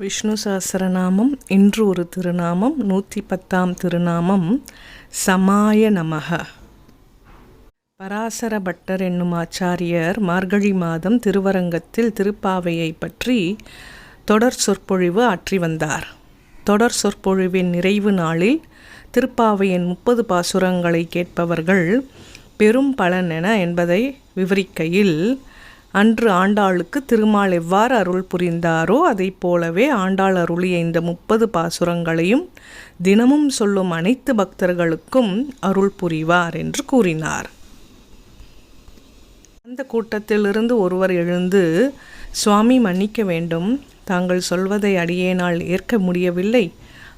விஷ்ணு சஹஸ்ரநாமம் இன்று ஒரு திருநாமம் நூற்றி பத்தாம் திருநாமம் சமாய நமக பராசர பட்டர் என்னும் ஆச்சாரியர் மார்கழி மாதம் திருவரங்கத்தில் திருப்பாவையை பற்றி தொடர் சொற்பொழிவு ஆற்றி வந்தார். தொடர் சொற்பொழிவின் நிறைவு நாளில் திருப்பாவையின் முப்பது பாசுரங்களை கேட்பவர்கள் பெரும் பலன் என என்பதை விவரிக்கையில் அன்று ஆண்டாளுக்கு திருமால் எவ்வாறு அருள் புரிந்தாரோ அதைப் போலவே ஆண்டாள் அருளிய இந்த முப்பது பாசுரங்களையும் தினமும் சொல்லும் அனைத்து பக்தர்களுக்கும் அருள் புரிவார் என்று கூறினார். அந்த கூட்டத்திலிருந்து ஒருவர் எழுந்து சுவாமி மன்னிக்க வேண்டும். தாங்கள் சொல்வதை அடியேனால் ஏற்க முடியவில்லை.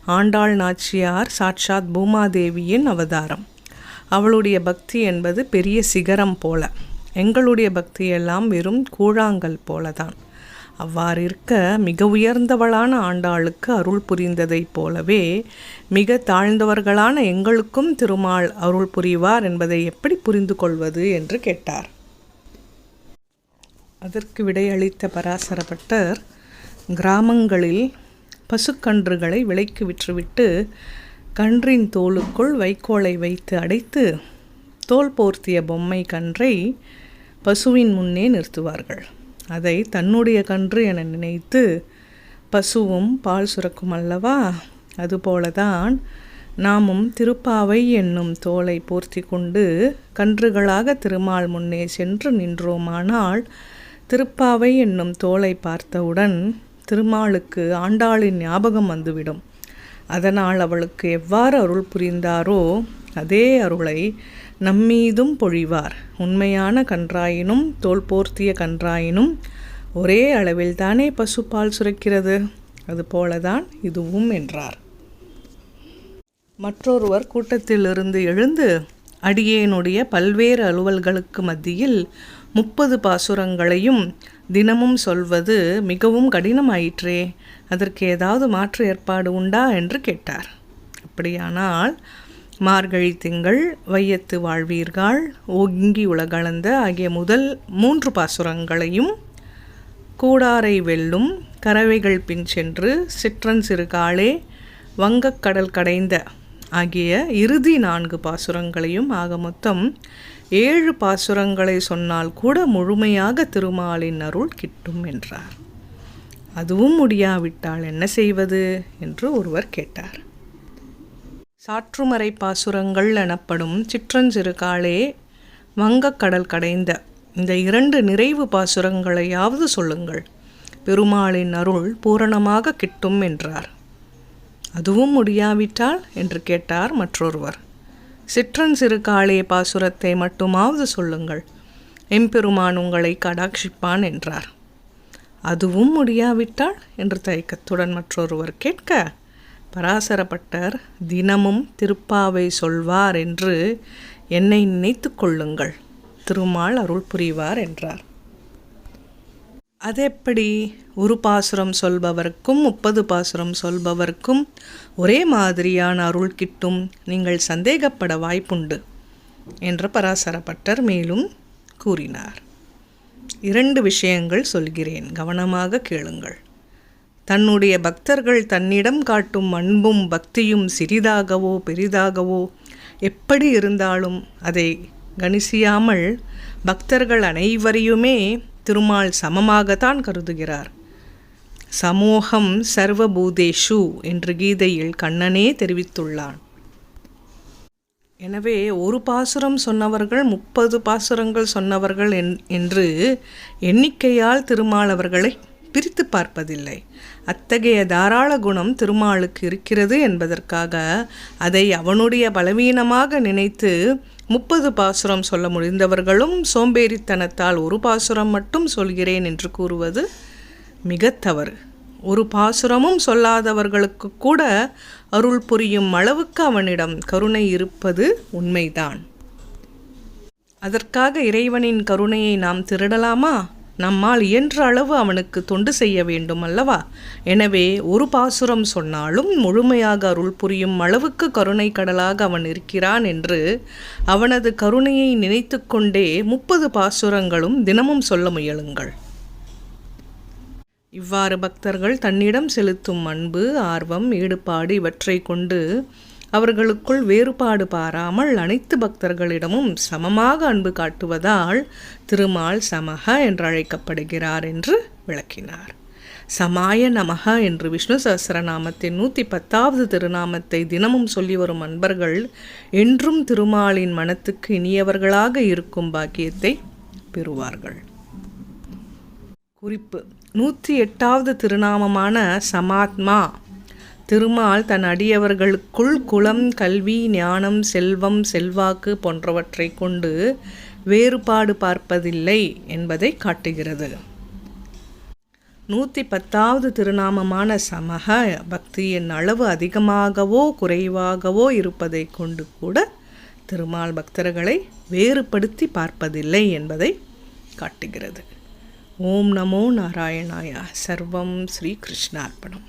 ஆண்டாள் நாச்சியார் சாட்சாத் பூமாதேவியின் அவதாரம். அவளுடைய பக்தி என்பது பெரிய சிகரம் போல. எங்களுடைய பக்தியெல்லாம் வெறும் கூழாங்கல் போலதான். அவ்வாறு இருக்க மிக உயர்ந்தவளான ஆண்டாளுக்கு அருள் புரிந்ததைப் போலவே மிக தாழ்ந்தவர்களான எங்களுக்கும் திருமால் அருள் புரிவார் என்பதை எப்படி புரிந்து கொள்வது என்று கேட்டார். அதற்கு விடையளித்த பராசரப்பட்டர் கிராமங்களில் பசுக்கன்றுகளை விலைக்கு விற்றுவிட்டு கன்றின் தோலுக்குள் வைக்கோலை வைத்து அடைத்து தோல் போர்த்திய பொம்மை கன்றை பசுவின் முன்னே நிறுத்துவார்கள். அதை தன்னுடைய கன்று என நினைத்து பசுவும் பால் சுரக்கும் அல்லவா? அதுபோலதான் நாமும் திருப்பாவை என்னும் தோலை போர்த்தி கொண்டு கன்றுகளாக திருமால் முன்னே சென்று நின்றோமானால் திருப்பாவை என்னும் தோலை பார்த்தவுடன் திருமாலுக்கு ஆண்டாளின் ஞாபகம் வந்துவிடும். அதனால் அவளுக்கு எவ்வாறு அருள் புரிந்தாரோ அதே அருளை நம்மீதும் பொழிவார். உண்மையான கன்றாயினும் தோல் போர்த்திய கன்றாயினும் ஒரே அளவில் தானே பசுப்பால் சுரக்கிறது? அதுபோலதான் இதுவும் என்றார். மற்றொருவர் கூட்டத்திலிருந்து எழுந்து அடியேனுடைய பல்வேறு அலுவல்களுக்கு மத்தியில் முப்பது பாசுரங்களையும் தினமும் சொல்வது மிகவும் கடினமாயிற்றே. அதற்கு ஏதாவது மாற்று ஏற்பாடு உண்டா? என்று கேட்டார். அப்படியானால் மார்கழி திங்கள் வையத்து வாழ்வீர்கள். ஓங்கி உலகளந்த ஆகிய முதல் மூன்று பாசுரங்களையும் கூடாரை வெல்லும் கறவைகள் பின் சென்று சிற்றன் சிறுகாலே வங்கக்கடல் கடைந்த ஆகிய இறுதி நான்கு பாசுரங்களையும் ஆக மொத்தம் ஏழு பாசுரங்களை சொன்னால் கூட முழுமையாக திருமாலின் அருள் கிட்டும் என்றார். அதுவும் முடியாவிட்டால் என்ன செய்வது? என்று ஒருவர் கேட்டார். சாற்றுமறை பாசுரங்கள் எனப்படும் சிற்றஞ்சிறுகாலே வங்கக்கடல் கடைந்த இந்த இரண்டு நிறைவு பாசுரங்களையாவது சொல்லுங்கள். பெருமாளின் அருள் பூரணமாக கிட்டும் என்றார். அதுவும் முடியாவிட்டால்? என்று கேட்டார் மற்றொருவர். சிற்றன் சிறுகாலே பாசுரத்தை மட்டுமாவது சொல்லுங்கள். எம்பெருமான் உங்களை கடாட்சிப்பான் என்றார். அதுவும் முடியாவிட்டால்? என்று தயக்கத்துடன் மற்றொருவர் கேட்க பராசரப்பட்டர் தினமும் திருப்பாவை சொல்வார் என்று என்னை நினைத்து கொள்ளுங்கள். திருமால் அருள் புரிவார் என்றார். அதெப்படி? ஒரு பாசுரம் சொல்பவருக்கும் முப்பது பாசுரம் சொல்பவருக்கும் ஒரே மாதிரியான அருள் கிட்டும் நீங்கள் சந்தேகப்பட வாய்ப்புண்டு என்று பராசரப்பட்டர் மேலும் கூறினார். இரண்டு விஷயங்கள் சொல்கிறேன். கவனமாக கேளுங்கள். தன்னுடைய பக்தர்கள் தன்னிடம் காட்டும் அன்பும் பக்தியும் சிறிதாகவோ பெரிதாகவோ எப்படி இருந்தாலும் அதை கணிசியாமல் பக்தர்கள் அனைவரையுமே திருமால் சமமாகத்தான் கருதுகிறார். சமூகம் சர்வபூதேஷு என்று கீதையில் கண்ணனே தெரிவித்துள்ளான். எனவே ஒரு பாசுரம் சொன்னவர்கள் முப்பது பாசுரங்கள் சொன்னவர்கள் என்று எண்ணிக்கையால் திருமால் அவர்களை பிரித்து பார்ப்பதில்லை. அத்தகைய தாராள குணம் திருமாலுக்கு இருக்கிறது என்பதற்காக அதை அவனுடைய பலவீனமாக நினைத்து முப்பது பாசுரம் சொல்ல முடிந்தவர்களும் சோம்பேறித்தனத்தால் ஒரு பாசுரம் மட்டும் சொல்கிறேன் என்று கூறுவது மிக தவறு. ஒரு பாசுரமும் சொல்லாதவர்களுக்கு கூட அருள் புரியும் அளவுக்கு அவனிடம் கருணை இருப்பது உண்மைதான். அதற்காக இறைவனின் கருணையை நாம் திருடலாமா? நம்மால் இயன்ற அளவு அவனுக்கு தொண்டு செய்ய வேண்டும் அல்லவா? எனவே ஒரு பாசுரம் சொன்னாலும் முழுமையாக அருள் புரியும் அளவுக்கு கருணை கடலாக அவன் இருக்கிறான் என்று அவனது கருணையை நினைத்து கொண்டே முப்பது பாசுரங்களும் தினமும் சொல்ல முயலுங்கள். இவ்வாறு பக்தர்கள் தன்னிடம் செலுத்தும் அன்பு ஆர்வம் ஈடுபாடு இவற்றை கொண்டு அவர்களுக்குள் வேறுபாடு பாராமல் அனைத்து பக்தர்களிடமும் சமமாக அன்பு காட்டுவதால் திருமால் சமக என்றழைக்கப்படுகிறார் என்று விளக்கினார். சமாய நமக என்று விஷ்ணு சஹசிரநாமத்தின் நூற்றி பத்தாவது திருநாமத்தை தினமும் சொல்லி வரும் அன்பர்கள் என்றும் திருமாலின் மனத்துக்கு இனியவர்களாக இருக்கும் பாக்கியத்தை பெறுவார்கள். குறிப்பு. நூற்றி எட்டாவது திருநாமமான சமாத்மா திருமால் தன் அடியவர்களுக்குள் குலம் கல்வி ஞானம் செல்வம் செல்வாக்கு போன்றவற்றை கொண்டு வேறுபாடு பார்ப்பதில்லை என்பதை காட்டுகிறது. நூற்றி பத்தாவது திருநாமமான சமக பக்தியின் அளவு அதிகமாகவோ குறைவாகவோ இருப்பதை கொண்டு கூட திருமால் பக்தர்களை வேறுபடுத்தி பார்ப்பதில்லை என்பதை காட்டுகிறது. ஓம் நமோ நாராயணாயா. சர்வம் ஸ்ரீ கிருஷ்ணார்ப்பணம்